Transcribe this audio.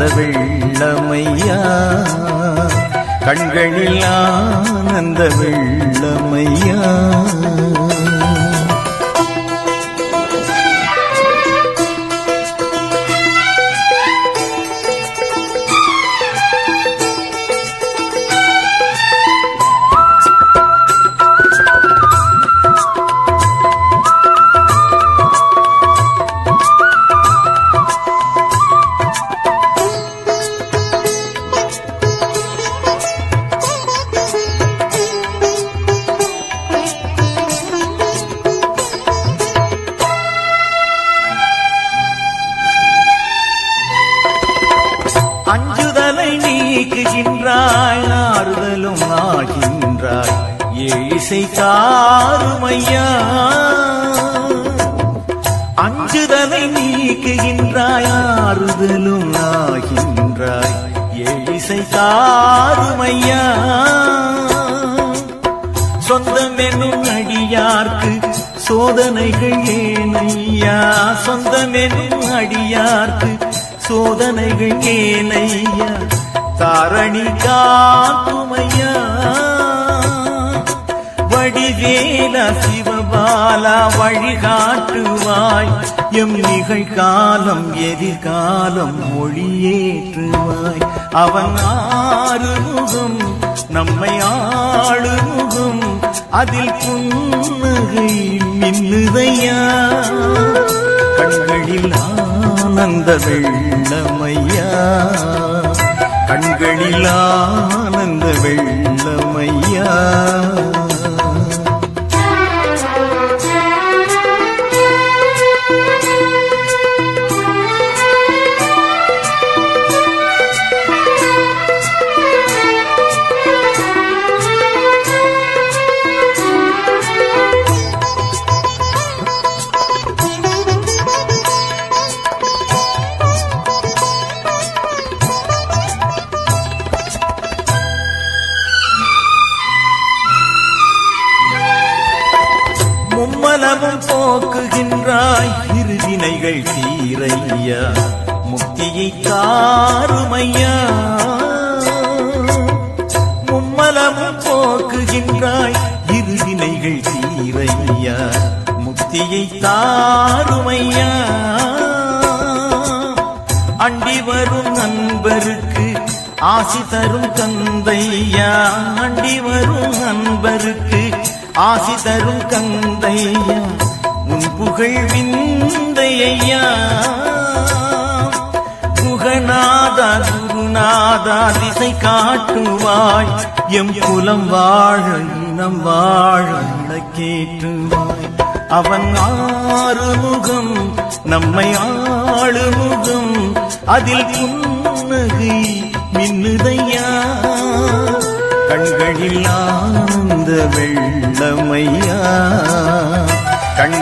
ஆனந்த வெள்ளமையா கண்களில் ஆனந்த வெள்ளமையா அஞ்சுதலை நீக்குகின்றாய் ஆறுதலும் ஆகின்றாய். ஏசை காருமையா அஞ்சுதலை நீக்குகின்றாய் ஆறுதலும் ஆகின்றாய். ஏசை காருமையா சொந்தம் என்னும் அடியார்க்கு சோதனைகள் ஏனையா? சொந்தம் என்னும் அடியார்க்கு சோதனைகள் ஏனையா தாரணி காக்குமையா வடிவேலா சிவபாலா வழிகாட்டுவாய். எம் நிகழ்காலம் எதிர்காலம் மொழியேற்றுவாய். அவன் ஆறு முகம் நம்மை ஆளு முகம் அதில் புன்னகை மின்னுதையா? ஆனந்த வெள்ளமையா. கண்களில் ஆனந்த வெள்ள மனமும் போக்குகின்றாய். இருவினைகள் தீரையா. முக்தியை தாருமையா. மும்மலமும் போக்குகின்றாய். இருவினைகள் தீரையா. முக்தியை தாருமையா. அண்டி வரும் நண்பருக்கு ஆசி தரும் தந்தையா. அண்டி வரும் நண்பருக்கு ஆசி தரும் கந்தையா உன் புகழ் விந்தையா புகநாதா குருநாதா திசை காட்டுவாய். எம் குலம் வாழ இனம் வாழ கேட்டுவாய் அவன் ஆறுமுகம் நம்மை ஆளுமுகம். அதில் புன்னகை மின்னுதையா. கண்களில் ஆனந்த வெள்ள